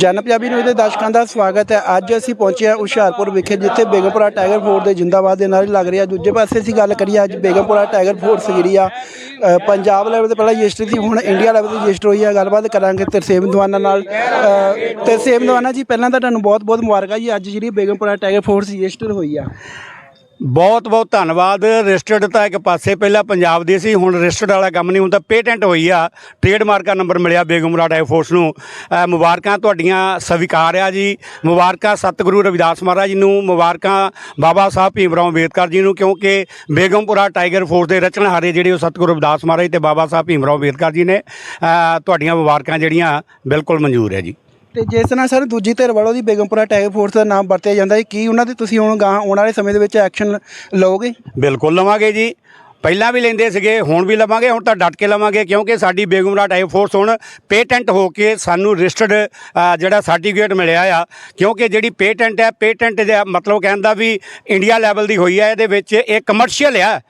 ਜਨ ਪੰਜਾਬੀ ਨੂੰ ਦੇ ਦਰਸ਼ਕਾਂ ਦਾ ਸਵਾਗਤ ਹੈ। ਅੱਜ ਅਸੀਂ ਪਹੁੰਚੇ ਹਾਂ ਹੁਸ਼ਿਆਰਪੁਰ ਵਿਖੇ, ਜਿੱਥੇ ਬੇਗਮਪੁਰਾ ਟਾਈਗਰ ਫੋਰਸ ਦੇ ਜਿੰਦਾਬਾਦ ਦੇ ਨਾਰੇ ਲੱਗ ਰਿਹਾ। ਦੂਜੇ ਪਾਸੇ ਅਸੀਂ ਗੱਲ ਕਰੀਏ, ਅੱਜ ਬੇਗਮਪੁਰਾ ਟਾਈਗਰ ਫੋਰਸ ਜਿਹੜੀ ਆ ਪੰਜਾਬ ਲੈਵਲ ਤੇ ਪਹਿਲਾਂ ਰਜਿਸਟਰ ਸੀ, ਹੁਣ ਇੰਡੀਆ ਲੈਵਲ ਤੇ ਰਜਿਸਟਰ ਹੋਈ ਆ। ਗੱਲਬਾਤ ਕਰਾਂਗੇ ਤਰਸੇਮ ਦਵਾਨਾ ਨਾਲ। ਤਰਸੇਮ ਦਵਾਨਾ ਜੀ, ਪਹਿਲਾਂ ਤਾਂ ਤੁਹਾਨੂੰ ਬਹੁਤ ਬਹੁਤ ਮੁਬਾਰਕਾਂ ਜੀ। ਅੱਜ ਜਿਹੜੀ ਬੇਗਮਪੁਰਾ ਟਾਈਗਰ ਫੋਰਸ ਰਜਿਸਟਰ ਹੋਈ ਆ। ਬਹੁਤ ਬਹੁਤ ਧੰਨਵਾਦ। ਰਜਿਸਟਰਡ ਤਾਂ ਇੱਕ ਪਾਸੇ ਪਹਿਲਾਂ ਪੰਜਾਬ ਦੀ ਸੀ, ਹੁਣ ਰਜਿਸਟਰਡ ਵਾਲਾ ਕੰਮ ਨਹੀਂ ਹੁੰਦਾ ਪੇਟੈਂਟ ਹੋਈ ਆ। ਟ੍ਰੇਡਮਾਰਕ ਨੰਬਰ ਮਿਲਿਆ ਬੇਗਮਰਾਟ ਐਫ ਫੋਰਸ ਨੂੰ। ਮੁਬਾਰਕਾਂ ਤੁਹਾਡੀਆਂ, ਸਵੀਕਾਰ ਆ ਜੀ। ਮੁਬਾਰਕਾਂ ਸਤਿਗੁਰੂ ਰਵਿਦਾਸ ਮਹਾਰਾਜ ਜੀ ਨੂੰ, ਮੁਬਾਰਕਾਂ ਬਾਬਾ ਸਾਹਿਬ ਭੀਮ ਰਾਓ ਅੰਬੇਦਕਰ ਜੀ ਨੂੰ, ਕਿਉਂਕਿ ਬੇਗਮਪੁਰਾ ਟਾਈਗਰ ਫੋਰਸ ਦੇ ਰਚਨਹਾਰੇ ਜਿਹੜੇ ਉਹ ਸਤਿਗੁਰੂ ਰਵਿਦਾਸ ਮਹਾਰਾਜ ਤੇ ਬਾਬਾ ਸਾਹਿਬ ਭੀਮ ਰਾਓ ਅੰਬੇਦਕਰ ਜੀ ਨੇ ਤੁਹਾਡੀਆਂ ਮੁਬਾਰਕਾਂ ਜਿਹੜੀਆਂ ਬਿਲਕੁਲ ਮਨਜ਼ੂਰ ਹੈ ਜੀ। ਤੇ ਜਿਸ ਤਰ੍ਹਾਂ ਸਰ ਦੂਜੀ ਧਿਰ ਵੱਲੋਂ ਦੀ ਬੇਗਮਪੁਰਾ ਟਾਈਗਰ ਫੋਰਸ ਦਾ ਨਾਮ ਵਰਤਿਆ ਜਾਂਦਾ ਹੈ, ਕੀ ਉਹਨਾਂ ਦੇ ਤੁਸੀਂ ਹੁਣ ਗਾਂ ਆਉਣ ਵਾਲੇ ਸਮੇਂ ਦੇ ਵਿੱਚ ਐਕਸ਼ਨ ਲਓਗੇ ਬਿਲਕੁਲ ਲਵਾਂਗੇ ਜੀ। ਪਹਿਲਾਂ ਵੀ ਲੈਂਦੇ ਸੀਗੇ, ਹੁਣ ਵੀ ਲਵਾਂਗੇ, ਹੁਣ ਤਾਂ ਡਟ ਕੇ ਲਵਾਂਗੇ, ਕਿਉਂਕਿ ਸਾਡੀ ਬੇਗਮਰਾਟ ਐਫ ਫੋਰਸ ਹੁਣ ਪੇਟੈਂਟ ਹੋ ਕੇ ਸਾਨੂੰ ਰਜਿਸਟਰਡ ਜਿਹੜਾ ਸਰਟੀਫਿਕੇਟ ਮਿਲਿਆ ਆ, ਕਿਉਂਕਿ ਜਿਹੜੀ ਪੇਟੈਂਟ ਹੈ, ਪੇਟੈਂਟ ਦਾ ਮਤਲਬ ਕਹਿੰਦਾ ਵੀ ਇੰਡੀਆ ਲੈਵਲ ਦੀ ਹੋਈ ਹੈ, ਇਹਦੇ ਵਿੱਚ ਇਹ ਕਮਰਸ਼ੀਅਲ ਆ।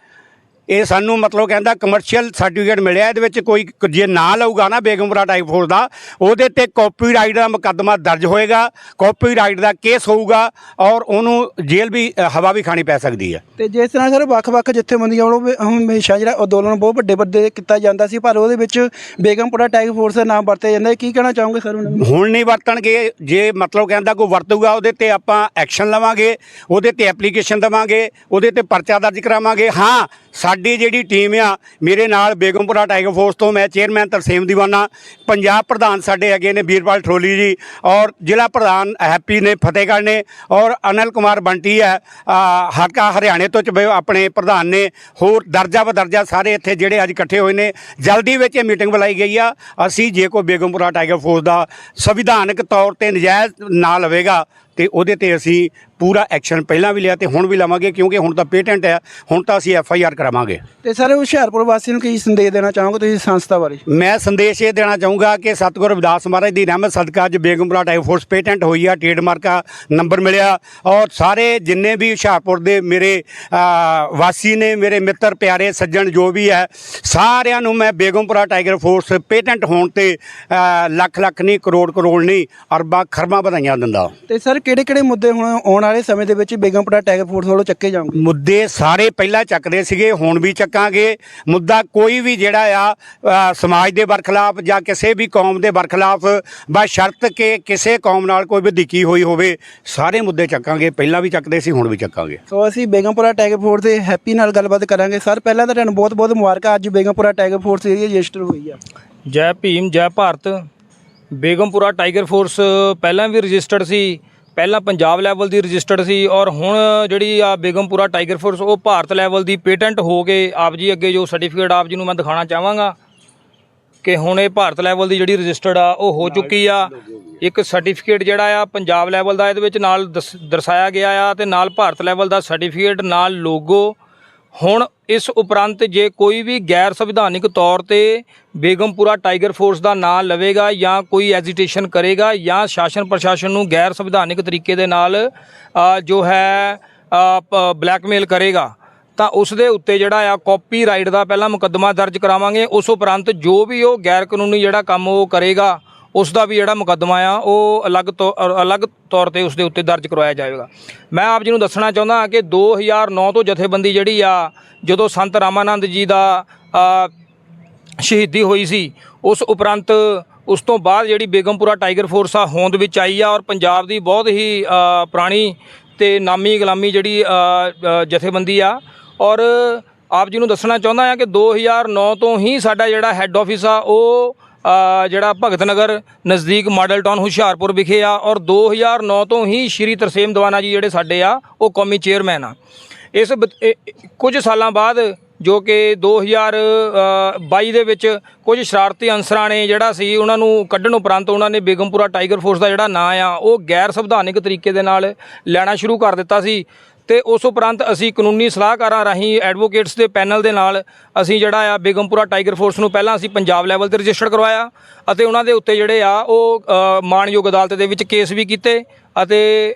ਇਹ ਸਾਨੂੰ ਮਤਲਬ ਕਹਿੰਦਾ ਕਮਰਸ਼ੀਅਲ ਸਰਟੀਫਿਕੇਟ ਮਿਲਿਆ ਇਹਦੇ ਵਿੱਚ ਕੋਈ ਜੇ ਨਾ ਲਊਗਾ ਨਾ ਬੇਗਮਪੁਰਾ ਟਾਈਪ ਫੋਰਸ ਦਾ ਉਹਦੇ ਤੇ ਕਾਪੀਰਾਈਟ ਦਾ ਮੁਕੱਦਮਾ ਦਰਜ ਹੋਏਗਾ ਕਾਪੀਰਾਈਟ ਦਾ ਕੇਸ ਹੋਊਗਾ ਔਰ ਉਹਨੂੰ ਜੇਲ੍ਹ ਵੀ ਹਵਾ ਵੀ ਖਾਣੀ ਪੈ ਸਕਦੀ ਹੈ। ਤੇ ਜਿਸ ਤਰ੍ਹਾਂ ਸਰ ਵੱਖ-ਵੱਖ ਜਥੇਬੰਦੀਆਂ ਵੱਲੋਂ ਹਮੇਸ਼ਾ ਜਿਹੜਾ ਅੰਦੋਲਨ ਬਹੁਤ ਵੱਡੇ ਵੱਡੇ ਕੀਤਾ ਜਾਂਦਾ ਸੀ ਪਰ ਉਹਦੇ ਵਿੱਚ ਬੇਗਮਪੁਰਾ ਟਾਈਗਰ ਫੋਰਸ ਦਾ ਨਾਮ ਵਰਤਿਆ ਜਾਂਦਾ ਕੀ ਕਹਿਣਾ ਚਾਹੋਗੇ ਸਰ ਹੁਣ ਨਹੀਂ ਵਰਤਣਗੇ ਜੇ ਮਤਲਬ ਕਹਿੰਦਾ ਕੋਈ ਵਰਤੂਗਾ ਉਹਦੇ ਤੇ ਆਪਾਂ ਐਕਸ਼ਨ ਲਵਾਂਗੇ ਉਹਦੇ ਤੇ ਐਪਲੀਕੇਸ਼ਨ ਦੇਵਾਂਗੇ ਉਹਦੇ ਤੇ ਪਰਚਾ ਦਰਜ ਕਰਾਵਾਂਗੇ। ਹਾਂ ਸਾਡੀ ਜਿਹੜੀ ਟੀਮ ਆ ਮੇਰੇ ਨਾਲ ਬੇਗਮਪੁਰਾ ਟਾਈਗਰ ਫੋਰਸ ਤੋਂ ਮੈਂ ਚੇਅਰਮੈਨ ਤਰਸੇਮ ਦੀਵਾਨਾ ਪੰਜਾਬ ਪ੍ਰਧਾਨ ਸਾਡੇ ਹੈਗੇ ਨੇ ਵੀਰਪਾਲ ਠੋਲੀ ਜੀ ਔਰ ਜ਼ਿਲ੍ਹਾ ਪ੍ਰਧਾਨ ਹੈਪੀ ਨੇ ਫਤਿਹਗੜ੍ਹ ਨੇ ਔਰ ਅਨਿਲ ਕੁਮਾਰ ਬੰਟੀ ਹੈ ਅ, ਹਲਕਾ ਹਰਿਆਣੇ ਤੋਂ ਚ ਆਪਣੇ ਪ੍ਰਧਾਨ ਨੇ। ਹੋਰ ਦਰਜਾ ਬਦਰਜਾ ਸਾਰੇ ਇੱਥੇ ਜਿਹੜੇ ਅੱਜ ਇਕੱਠੇ ਹੋਏ ਨੇ। ਜਲਦੀ ਵਿੱਚ ਇਹ ਮੀਟਿੰਗ ਬੁਲਾਈ ਗਈ ਆ। ਅਸੀਂ ਜੇ ਕੋਈ ਬੇਗਮਪੁਰਾ ਟਾਈਗਰ ਫੋਰਸ ਦਾ ਸੰਵਿਧਾਨਕ ਤੌਰ ਤੇ ਨਜਾਇਜ਼ ਨਾ ਲਵੇਗਾ ਤੇ ਉਹਦੇ ਤੇ ਅਸੀਂ ਪੂਰਾ ਐਕਸ਼ਨ ਪਹਿਲਾਂ ਵੀ ਲਿਆ ਤੇ ਹੁਣ ਵੀ ਲਵਾਂਗੇ ਕਿਉਂਕਿ ਹੁਣ ਤਾਂ ਪੇਟੈਂਟ ਹੈ ਹੁਣ ਤਾਂ ਅਸੀਂ ਐਫ ਆਈ ਆਰ ਕਰਾਵਾਂਗੇ। ਤੇ ਸਰ ਹੁਸ਼ਿਆਰਪੁਰ ਵਾਸੀਆਂ ਨੂੰ ਕੀ ਸੰਦੇਸ਼ ਦੇਣਾ ਚਾਹੋਗੇ ਤੁਸੀਂ ਸੰਸਥਾ ਬਾਰੇ? ਮੈਂ ਸੰਦੇਸ਼ ਇਹ ਦੇਣਾ ਚਾਹੂੰਗਾ ਕਿ ਸਤਿਗੁਰੂ ਰਵਿਦਾਸ ਮਹਾਰਾਜ ਦੀ ਰਹਿਮਤ ਸਦਕਾ ਅੱਜ ਬੇਗਮਪੁਰਾ ਟਾਈਪ ਫੋਰਸ ਪੇਟੈਂਟ ਹੋਈ ਆ ਟ੍ਰੇਡਮਾਰਕ ਦਾ ਨੰਬਰ ਮਿਲਿਆ। ਔਰ ਸਾਰੇ ਜਿੰਨੇ ਵੀ ਹੁਸ਼ਿਆਰਪੁਰ ਦੇ ਮੇਰੇ ਵਾਸੀ ਨੇ ਮੇਰੇ ਮਿੱਤਰ ਪਿਆਰੇ ਸੱਜਣ ਜੋ ਵੀ ਹੈ ਸਾਰਿਆਂ ਨੂੰ ਮੈਂ ਬੇਗਮਪੁਰਾ ਟਾਈਗਰ ਫੋਰਸ ਪੇਟੈਂਟ ਹੋਣ ਤੇ ਲੱਖ ਲੱਖ ਨਹੀਂ ਕਰੋੜ ਕਰੋੜ ਨਹੀਂ ਅਰਬਾਂ ਖਰਬਾਂ ਵਧਾਈਆਂ ਦਿੰਦਾ। ਤੇ ਸਰ ਕਿਹੜੇ-ਕਿਹੜੇ ਮੁੱਦੇ ਹੁਣ ਆਉਣ ਵਾਲੇ ਸਮੇਂ ਦੇ ਵਿੱਚ ਬੇਗਮਪੁਰਾ ਟਾਈਗਰ ਫੋਰਸ ਵੱਲੋਂ ਚੱਕੇ ਜਾਣਗੇ। ਮੁੱਦੇ ਸਾਰੇ ਪਹਿਲਾਂ ਚੱਕਦੇ ਸੀਗੇ ਹੁਣ ਵੀ ਚੱਕਾਂਗੇ। ਮੁੱਦਾ ਕੋਈ ਵੀ ਜਿਹੜਾ ਆ ਸਮਾਜ ਦੇ ਬਰਖਲਾਫ ਜਾਂ ਕਿਸੇ ਵੀ ਕੌਮ ਦੇ ਬਰਖਲਾਫ ਬਸ ਸ਼ਰਤ ਕਿ ਕਿਸੇ ਕੌਮ ਨਾਲ ਕੋਈ ਵਧੀਕੀ ਹੋਈ ਹੋਵੇ ਸਾਰੇ ਮੁੱਦੇ ਚੱਕਾਂਗੇ। ਪਹਿਲਾਂ ਵੀ ਚੱਕਦੇ ਸੀ ਹੁਣ ਵੀ ਚੱਕਾਂਗੇ। ਸੋ ਅਸੀਂ ਬੇਗਮਪੁਰਾ ਟਾਈਗਰ ਫੋਰਸ ਦੇ ਹੈਪੀ ਨਾਲ ਗੱਲਬਾਤ ਕਰਾਂਗੇ। ਸਰ ਪਹਿਲਾਂ ਤਾਂ ਤੁਹਾਨੂੰ ਬਹੁਤ-ਬਹੁਤ ਮੁਬਾਰਕਾਂ। ਅੱਜ ਬੇਗਮਪੁਰਾ ਟਾਈਗਰ ਫੋਰਸ ਦੀ ਰਜਿਸਟਰ ਹੋਈ ਆ। ਜੈ ਭੀਮ ਜੈ ਭਾਰਤ। ਬੇਗਮਪੁਰਾ ਟਾਈਗਰ ਫੋਰਸ ਪਹਿਲਾਂ ਵੀ ਰਜਿਸਟਰਡ ਸੀ। ਪਹਿਲਾਂ ਪੰਜਾਬ ਲੈਵਲ ਦੀ ਰਜਿਸਟਰਡ ਸੀ ਔਰ ਹੁਣ ਜਿਹੜੀ ਆ ਬੇਗਮਪੁਰਾ ਟਾਈਗਰ ਫੋਰਸ, ਉਹ ਭਾਰਤ ਲੈਵਲ ਦੀ ਪੇਟੈਂਟ ਹੋ ਕੇ ਆਪ ਜੀ ਅੱਗੇ ਜੋ ਸਰਟੀਫਿਕੇਟ ਆਪ ਜੀ ਨੂੰ ਮੈਂ ਦਿਖਾਉਣਾ ਚਾਹਾਂਗਾ ਕਿ ਹੁਣ ਇਹ ਭਾਰਤ ਲੈਵਲ ਦੀ ਜਿਹੜੀ ਰਜਿਸਟਰਡ ਆ, ਉਹ ਹੋ ਚੁੱਕੀ ਆ। ਇੱਕ ਸਰਟੀਫਿਕੇਟ ਜਿਹੜਾ ਆ ਪੰਜਾਬ ਲੈਵਲ ਦਾ, ਇਹਦੇ ਵਿੱਚ ਨਾਲ ਦਸ- ਦਰਸਾਇਆ ਗਿਆ ਆ ਤੇ ਨਾਲ ਭਾਰਤ ਲੈਵਲ ਦਾ ਸਰਟੀਫਿਕੇਟ ਨਾਲ ਲੋਗੋ ਹੁਣ ਇਸ ਉਪਰੰਤ ਜੇ ਕੋਈ ਵੀ ਗੈਰ ਸੰਵਿਧਾਨਿਕ ਤੌਰ ਤੇ ਬੇਗਮਪੁਰਾ ਟਾਈਗਰ ਫੋਰਸ ਦਾ ਨਾਂ ਲਵੇਗਾ ਜਾਂ ਕੋਈ ਐਜੀਟੇਸ਼ਨ ਕਰੇਗਾ ਜਾਂ ਸ਼ਾਸਨ ਪ੍ਰਸ਼ਾਸਨ ਨੂੰ ਗੈਰ ਸੰਵਿਧਾਨਿਕ ਤਰੀਕੇ ਦੇ ਨਾਲ ਜੋ ਹੈ ਬਲੈਕਮੇਲ ਕਰੇਗਾ, ਤਾਂ ਉਸ ਦੇ ਉੱਤੇ ਜਿਹੜਾ ਆ ਕਾਪੀਰਾਈਟ ਦਾ ਪਹਿਲਾਂ ਮੁਕੱਦਮਾ ਦਰਜ ਕਰਾਵਾਂਗੇ। ਉਸ ਉਪਰੰਤ ਜੋ ਵੀ ਉਹ ਗੈਰ ਕਾਨੂੰਨੀ ਜਿਹੜਾ ਕੰਮ ਉਹ ਕਰੇਗਾ ਉਸ ਦਾ ਵੀ ਜਿਹੜਾ ਮੁਕੱਦਮਾ ਆ, ਉਹ ਅਲੱਗ ਤੋਂ ਅਲੱਗ ਤੌਰ ਤੇ ਉਸ ਦੇ ਉੱਤੇ ਦਰਜ ਕਰਵਾਇਆ ਜਾਵੇਗਾ। ਮੈਂ ਆਪ ਜੀ ਨੂੰ ਦੱਸਣਾ ਚਾਹੁੰਦਾ ਹਾਂ ਕਿ 2009 ਤੋਂ ਜਥੇਬੰਦੀ ਜਿਹੜੀ ਆ, ਜਦੋਂ ਸੰਤ ਰਾਮਾਨੰਦ ਜੀ ਦਾ ਸ਼ਹੀਦੀ ਹੋਈ ਸੀ, ਉਸ ਉਪਰੰਤ ਉਸ ਤੋਂ ਬਾਅਦ ਜਿਹੜੀ ਬੇਗਮਪੁਰਾ ਟਾਈਗਰ ਫੋਰਸ ਆ, ਹੋਂਦ ਵਿੱਚ ਆਈ ਆ ਔਰ ਪੰਜਾਬ ਦੀ ਬਹੁਤ ਹੀ ਪੁਰਾਣੀ ਤੇ ਨਾਮੀ ਗੁਲਾਮੀ ਜਿਹੜੀ ਜਥੇਬੰਦੀ ਆ। ਔਰ ਆਪ ਜੀ ਨੂੰ ਦੱਸਣਾ ਚਾਹੁੰਦਾ ਹਾਂ ਕਿ 2009 ਤੋਂ ਹੀ ਸਾਡਾ ਜਿਹੜਾ ਹੈੱਡ ਆਫਿਸ ਆ, ਉਹ ਜਿਹੜਾ ਭਗਤ ਨਗਰ ਨਜ਼ਦੀਕ ਮਾਡਲ ਟਾਊਨ ਹੁਸ਼ਿਆਰਪੁਰ ਵਿਖੇ ਆ ਔਰ 2009 ਤੋਂ ਹੀ ਸ਼੍ਰੀ ਤਰਸੇਮ ਦਵਾਨਾ ਜੀ ਜਿਹੜੇ ਸਾਡੇ ਆ, ਉਹ ਕੌਮੀ ਚੇਅਰਮੈਨ ਆ। ਇਸ ਬ- ਕੁਝ ਸਾਲਾਂ ਬਾਅਦ ਜੋ ਕਿ 2022 ਦੇ ਵਿੱਚ ਕੁਝ ਸ਼ਰਾਰਤੀ ਅਨਸਰਾਂ ਨੇ ਜਿਹੜਾ ਸੀ, ਉਹਨਾਂ ਨੂੰ ਕੱਢਣ ਉਪਰੰਤ ਉਹਨਾਂ ਨੇ ਬੇਗਮਪੁਰਾ ਟਾਈਗਰ ਫੋਰਸ ਦਾ ਜਿਹੜਾ ਨਾਂ ਆ, ਉਹ ਗੈਰ ਸੰਵਿਧਾਨਿਕ ਤਰੀਕੇ ਦੇ ਨਾਲ ਲੈਣਾ ਸ਼ੁਰੂ ਕਰ ਦਿੱਤਾ ਸੀ। ਤੇ ਉਸ ਉਪਰੰਤ ਅਸੀਂ ਕਾਨੂੰਨੀ ਸਲਾਹਕਾਰਾਂ ਰਾਹੀਂ ਐਡਵੋਕੇਟਸ ਦੇ ਪੈਨਲ ਦੇ ਨਾਲ ਅਸੀਂ ਜਿਹੜਾ ਆ ਬੇਗਮਪੁਰਾ ਟਾਈਗਰ ਫੋਰਸ ਨੂੰ ਪਹਿਲਾਂ ਅਸੀਂ ਪੰਜਾਬ ਲੈਵਲ ਤੇ ਰਜਿਸਟਰ ਕਰਵਾਇਆ ਅਤੇ ਉਹਨਾਂ ਦੇ ਉੱਤੇ ਜਿਹੜੇ ਆ ਉਹ ਅ, ਮਾਣਯੋਗ ਅਦਾਲਤ ਦੇ ਵਿੱਚ ਕੇਸ ਵੀ ਕੀਤੇ ਅਤੇ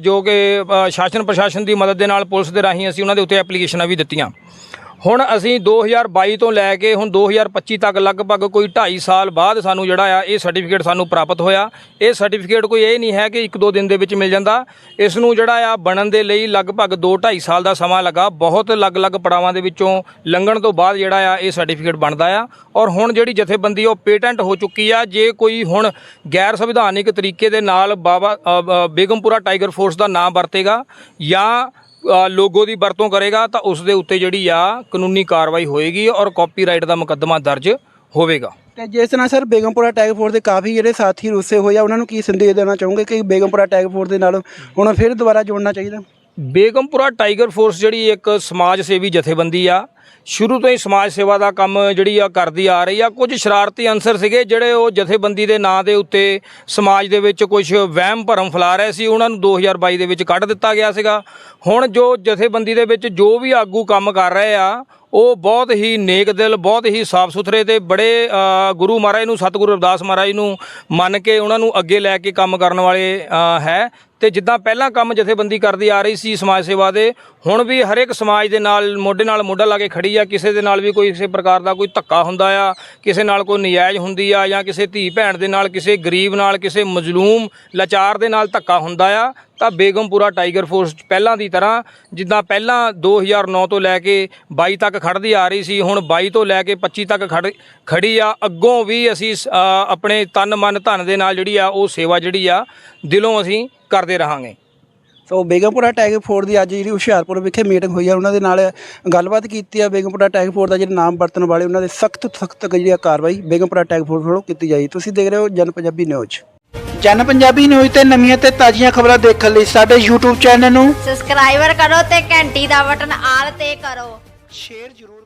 ਜੋ ਕਿ ਸ਼ਾਸਨ ਪ੍ਰਸ਼ਾਸਨ ਦੀ ਮਦਦ ਦੇ ਨਾਲ ਪੁਲਿਸ ਦੇ ਰਾਹੀਂ ਅਸੀਂ ਉਹਨਾਂ ਦੇ ਉੱਤੇ ਐਪਲੀਕੇਸ਼ਨਾਂ ਵੀ ਦਿੱਤੀਆਂ। ਹੁਣ ਅਸੀਂ 2022 ਤੋਂ ਲੈ ਕੇ ਹੁਣ 2025 ਤੱਕ ਲਗਭਗ ਕੋਈ 2.5 ਸਾਲ ਬਾਅਦ ਸਾਨੂੰ ਜਿਹੜਾ ਆ ਇਹ ਸਰਟੀਫਿਕੇਟ ਸਾਨੂੰ ਪ੍ਰਾਪਤ ਹੋਇਆ। ਇਹ ਸਰਟੀਫਿਕੇਟ ਕੋਈ ਇਹ ਨਹੀਂ ਹੈ ਕਿ ਇੱਕ ਦੋ ਦਿਨ ਦੇ ਵਿੱਚ ਮਿਲ ਜਾਂਦਾ। ਇਸ ਨੂੰ ਜਿਹੜਾ ਆ ਬਣਨ ਦੇ ਲਈ ਲਗਭਗ 2.5 ਸਾਲ ਦਾ ਸਮਾਂ ਲੱਗਾ। ਬਹੁਤ ਅਲੱਗ-ਅਲੱਗ ਪੜਾਵਾਂ ਦੇ ਵਿੱਚੋਂ ਲੰਘਣ ਤੋਂ ਬਾਅਦ ਜਿਹੜਾ ਆ ਇਹ ਸਰਟੀਫਿਕੇਟ ਬਣਦਾ ਆ। ਔਰ ਹੁਣ ਜਿਹੜੀ ਜਥੇਬੰਦੀ ਉਹ ਪੇਟੈਂਟ ਹੋ ਚੁੱਕੀ ਆ। ਜੇ ਕੋਈ ਹੁਣ ਗੈਰ ਸੰਵਿਧਾਨਿਕ ਤਰੀਕੇ ਦੇ ਨਾਲ ਬਾਬਾ ਬੇਗਮਪੁਰਾ ਟਾਈਗਰ ਫੋਰਸ ਦਾ ਨਾਮ ਵਰਤੇਗਾ ਜਾਂ ਲੋਗੋ ਦੀ ਵਰਤੋਂ ਕਰੇਗਾ ਤਾਂ ਉਸ ਦੇ ਉੱਤੇ ਜਿਹੜੀ ਆ ਕਾਨੂੰਨੀ ਕਾਰਵਾਈ ਹੋਏਗੀ ਔਰ ਕਾਪੀਰਾਈਟ ਦਾ ਮੁਕੱਦਮਾ ਦਰਜ ਹੋਵੇਗਾ। ਤੇ ਜਿਸ ਤਰ੍ਹਾਂ ਸਰ ਬੇਗਮਪੁਰਾ ਟੈਗ ਫੋਰਸ ਦੇ ਕਾਫੀ ਜਿਹੜੇ ਸਾਥੀ ਰੁੱਸੇ ਹੋਏ ਆ ਉਹਨਾਂ ਨੂੰ ਕੀ ਸੰਦੇਸ਼ ਦੇਣਾ ਚਾਹੋਗੇ ਕਿ ਬੇਗਮਪੁਰਾ ਟੈਗ ਫੋਰਸ ਦੇ ਨਾਲ ਹੁਣ ਫਿਰ ਦੁਬਾਰਾ ਜੋੜਨਾ ਚਾਹੀਦਾ? ਬੇਗਮਪੁਰਾ ਟਾਈਗਰ ਫੋਰਸ ਜਿਹੜੀ ਇੱਕ ਸਮਾਜ ਸੇਵੀ ਜਥੇਬੰਦੀ ਆ ਸ਼ੁਰੂ ਤੋਂ ਹੀ ਸਮਾਜ ਸੇਵਾ ਦਾ ਕੰਮ ਜਿਹੜੀ ਆ ਕਰਦੀ ਆ ਰਹੀ ਆ। ਕੁਝ ਸ਼ਰਾਰਤੀ ਅਨਸਰ ਸੀਗੇ ਜਿਹੜੇ ਉਹ ਜਥੇਬੰਦੀ ਦੇ ਨਾਂ ਦੇ ਉੱਤੇ ਸਮਾਜ ਦੇ ਵਿੱਚ ਕੁਝ ਵਹਿਮ ਭਰਮ ਫੈਲਾ ਰਹੇ ਸੀ। ਉਹਨਾਂ ਨੂੰ 2022 ਦੇ ਵਿੱਚ ਕੱਢ ਦਿੱਤਾ ਗਿਆ ਸੀਗਾ। ਹੁਣ ਜੋ ਜਥੇਬੰਦੀ ਦੇ ਵਿੱਚ ਜੋ ਵੀ ਆਗੂ ਕੰਮ ਕਰ ਰਹੇ ਆ, ਉਹ ਬਹੁਤ ਹੀ ਨੇਕ ਦਿਲ ਬਹੁਤ ਹੀ ਸਾਫ਼ ਸੁਥਰੇ ਤੇ ਬੜੇ ਗੁਰੂ ਮਹਾਰਾਜ ਨੂੰ, ਸਤਿਗੁਰੂ ਰਵਿਦਾਸ ਮਹਾਰਾਜ ਨੂੰ ਮੰਨ ਕੇ ਉਹਨਾਂ ਨੂੰ ਅੱਗੇ ਲੈ ਕੇ ਕੰਮ ਕਰਨ ਵਾਲੇ ਹੈ। ਤੇ ਜਿੱਦਾਂ ਪਹਿਲਾਂ ਕੰਮ ਜਥੇਬੰਦੀ ਕਰਦੀ ਆ ਰਹੀ ਸੀ ਸਮਾਜ ਸੇਵਾ ਦੇ, ਹੁਣ ਵੀ ਹਰ ਇੱਕ ਸਮਾਜ ਦੇ ਨਾਲ, ਮੋਢੇ ਨਾਲ ਮੋਢਾ ਲਾ ਕੇ ਖੜੀ ਆ, ਕਿਸੇ ਦੇ ਨਾਲ ਵੀ ਕੋਈ ਕਿਸੇ ਪ੍ਰਕਾਰ ਦਾ ਕੋਈ ਧੱਕਾ ਹੁੰਦਾ ਆ, ਕਿਸੇ ਨਾਲ ਕੋਈ ਨਜਾਇਜ਼ ਹੁੰਦੀ ਆ ਜਾਂ ਕਿਸੇ ਧੀ ਭੈਣ ਦੇ ਨਾਲ, ਕਿਸੇ ਗਰੀਬ ਨਾਲ, ਕਿਸੇ ਮਜ਼ਲੂਮ ਲਾਚਾਰ ਦੇ ਨਾਲ ਧੱਕਾ ਹੁੰਦਾ ਆ, ਤਾਂ ਬੇਗਮਪੁਰਾ ਟਾਈਗਰ ਫੋਰਸ ਪਹਿਲਾਂ ਦੀ ਤਰ੍ਹਾਂ, ਜਿੱਦਾਂ ਪਹਿਲਾਂ 2009 ਤੋਂ ਲੈ ਕੇ 22 ਤੱਕ ਖੜਦੀ ਆ ਰਹੀ ਸੀ, ਹੁਣ 22 ਤੋਂ ਲੈ ਕੇ 25 ਤੱਕ ਖੜ, ਖੜੀ ਆ, ਅੱਗੋਂ ਵੀ ਅਸੀਂ ਸ- ਆਪਣੇ ਤਨ ਮਨ ਧਨ ਦੇ ਨਾਲ ਜਿਹੜੀ ਆ, ਉਹ ਸੇਵਾ ਜਿਹੜੀ ਆ, ਦਿਲੋਂ ਅਸੀਂ ਕਰਦੇ ਰਹਾਂਗੇ। ਸੋ ਬੇਗਮਪੁਰਾ ਟੈਗ ਫੋਰਸ ਦੀ ਅੱਜ ਜਿਹੜੀ ਹੁਸ਼ਿਆਰਪੁਰ ਵਿਖੇ ਮੀਟਿੰਗ ਹੋਈ ਆ ਉਹਨਾਂ ਦੇ ਨਾਲ ਗੱਲਬਾਤ ਕੀਤੀ ਆ ਬੇਗਮਪੁਰਾ ਟੈਗ ਫੋਰਸ ਦਾ ਜਿਹੜਾ ਨਾਮ ਵਰਤਣ ਵਾਲੇ ਉਹਨਾਂ ਦੇ ਸਖਤ ਸਖਤ ਜਿਹੜੀ ਕਾਰਵਾਈ ਬੇਗਮਪੁਰਾ ਟੈਗ ਫੋਰਸ ਵੱਲੋਂ ਕੀਤੀ ਜਾਈ। ਤੁਸੀਂ ਦੇਖ ਰਹੇ ਹੋ ਜਨ ਪੰਜਾਬੀ ਨਿਊਜ਼। ਜਨ ਪੰਜਾਬੀ ਨਿਊਜ਼ ਤੇ ਨਵੀਆਂ ਤੇ ਤਾਜ਼ੀਆਂ ਖਬਰਾਂ ਦੇਖਣ ਲਈ ਸਾਡੇ YouTube ਚੈਨਲ ਨੂੰ ਸਬਸਕ੍ਰਾਈਬਰ ਕਰੋ ਤੇ ਘੰਟੀ ਦਾ ਬਟਨ ਆਲ ਤੇ ਕਰੋ। ਸ਼ੇਅਰ ਜ਼ਰੂਰ